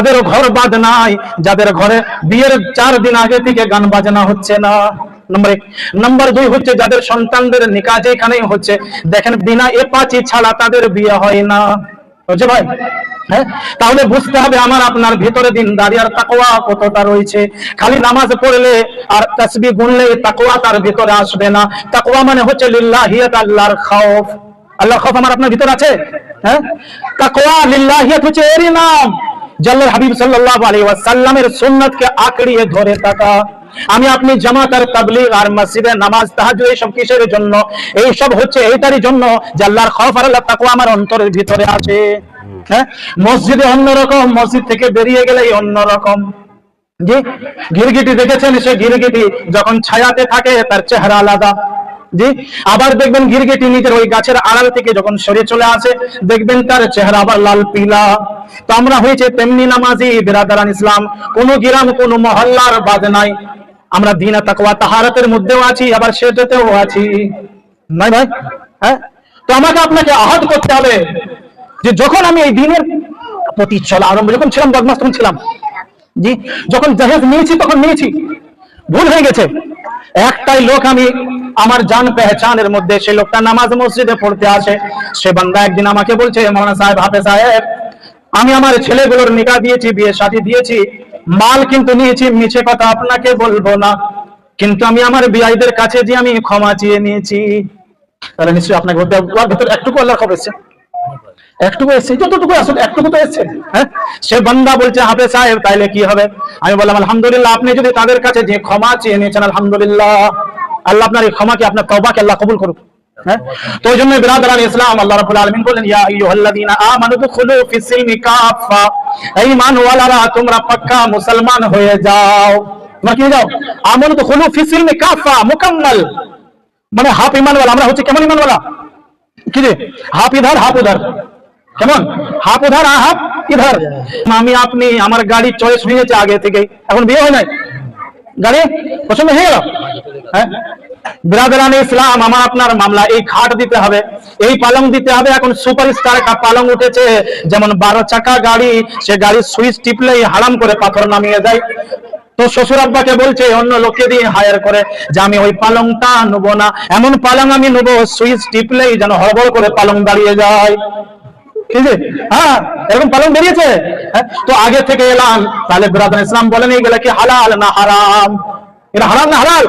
যাদের ঘর বাদ নাই, যাদের ঘরে বিয়ের চার দিন আগে থেকে গান বাজনা হচ্ছে না। যাদের সন্তানদের হচ্ছে, দেখেন বিনা ছাড়া তাদের বিয়ে হয় না। ভাই হ্যাঁ? তাহলে বুঝতে হবে আমার আপনার দিনদারি আর তাকওয়া কতটা রয়েছে। খালি নামাজ পড়লে আর তাসবি গুনলে তাকওয়া তার ভিতরে আসবে না। তাকওয়া মানে হচ্ছে লিল্লাহিয়াত আল্লাহর খাউফ আল্লাহর খাউফ আমার আপনার ভিতরে আছে? হ্যাঁ? তাকওয়া লিল্লাহিয়াত হচ্ছে এরই নাম। জাল্লার হাবিব ওয়াসাল্লামের আঁকড়িয়ে ধরে থাকা। আমি আপনি জামাত আর তাবলিগ আর মসজিদে নামাজ কিসের জন্য? এই সব হচ্ছে এইটারই জন্য যে আল্লাহর আর আল্লাহ আমার অন্তরের ভিতরে আছে। হ্যাঁ? মসজিদে অন্যরকম মসজিদ থেকে বেরিয়ে গেলেই অন্যরকম গিরগিটি দেখেছেন সে গিরগিটি? যখন ছায়াতে থাকে, তার চেহারা আলাদা। জি, আবার দেখবেন গিরগিটি নিজের ওই গাছের আড়াল থেকে যখন সরে চলে আসে, দেখবেন তার চেহারা আবার লাল, পিলা। তো আমরা হয়েছে তেমনি নামাজি, বিরাদারান ইসলাম। কোন গ্রাম, কোন মহল্লার বাদ নাই। আমরা দিনা তাকওয়া তাহারাতের মধ্যেও আছি, আবার সেটাতেও আছি। নাই ভাই? হ্যাঁ? তো আমাকে আপনাকে আহত করতে হবে যে যখন আমি এই দিনের প্রতি চলা আরম্ভ, যখন ছিলাম বদমাস, তখন ছিলাম। জি, যখন জাহেজ নিয়েছি, তখন নিয়েছি। ভুল হয়ে গেছে। একটাই লোক আমি আমার জান পেহচানের মধ্যে সেই লোকটা নামাজ মসজিদে পড়তে আসে। সে বান্দা একদিন আমাকে বলছে, মৌলানা সাহেব হাফে সাহেব, আমি আমার ছেলেগুলোর নিকা দিয়েছি বিয়ে শাদী দিয়েছি, মাল কিন্তু নিয়েছি, মিছে কথা আপনাকে বলব না। কিন্তু আমি আমার বিআইদের কাছে যে আমি ক্ষমা চেয়ে নিয়েছি, তাহলে নিশ্চয়ই আপনাকে ভিতরে একটুকু আল্লাহর খবর এসছে একটুকু এসছে যতটুকু আসলে একটুকু তো এসছে হ্যাঁ? সে বান্দা বলছে হাফে সাহেব, তাইলে কি হবে? আমি বললাম, আলহামদুলিল্লাহ, আপনি যদি তাদের কাছে যে ক্ষমা চেয়ে নিয়েছেন, আলহামদুলিল্লাহ। আল্লাহ আপনার এই ক্ষমাকে, আপনার তওবাকে আল্লাহ কবুল করুক। হ্যাঁ? তো ওই জন্য বিরাদারান ইসলাম আল্লাহ রাব্বুল আলামিন বলেন ইয়া আইয়ুহাল্লাযীনা আমানু দুখুলু ফিস সিলমি কাফা এই তোমরা পাক্কা মুসলমান হয়ে যাও। তোমরা কি যাও? আমানু দুখুলু ফিস সিলমি কাফা মুকাম্মাল। মানে হাফ ঈমানওয়ালা, আমরা হচ্ছে কেমন ঈমানওয়ালা? কি রে? হাফ ইধার, হাফ উধার। কেমন? হাফ উধার আর হাফ ইধার। আমি আপনি, আমার গাড়ি চয়েস হয়েছে আগে থেকে এখন বিয়ে হয় নাই? গাড়ি, পছন্দ হয়ে গেল? হ্যাঁ? বিরাদরান ইসলাম, আমার আপনার মামলা, এই খাট দিতে হবে, এই পালং দিতে হবে। এখন সুপার স্টার একটা পালং উঠেছে, যেমন বারো চাকা গাড়ি, সে গাড়ির সুইচ টিপলেই হারাম করে পাথর নামিয়ে দেয়। তো শ্বশুর আব্বাকে বলছে, অন্য লোককে দিয়ে হায়ার করে, যে আমি ওই পালংটা নেব না। এমন পালং আমি নেব, সুইচ টিপলেই যেন হড়বড় করে পালং দাঁড়িয়ে যায়। হ্যাঁ পালন বেরিয়েছে? হ্যাঁ, তো আগে থেকে তাহলে ইসলাম হালাল না হারাম? হারাম না হালাল?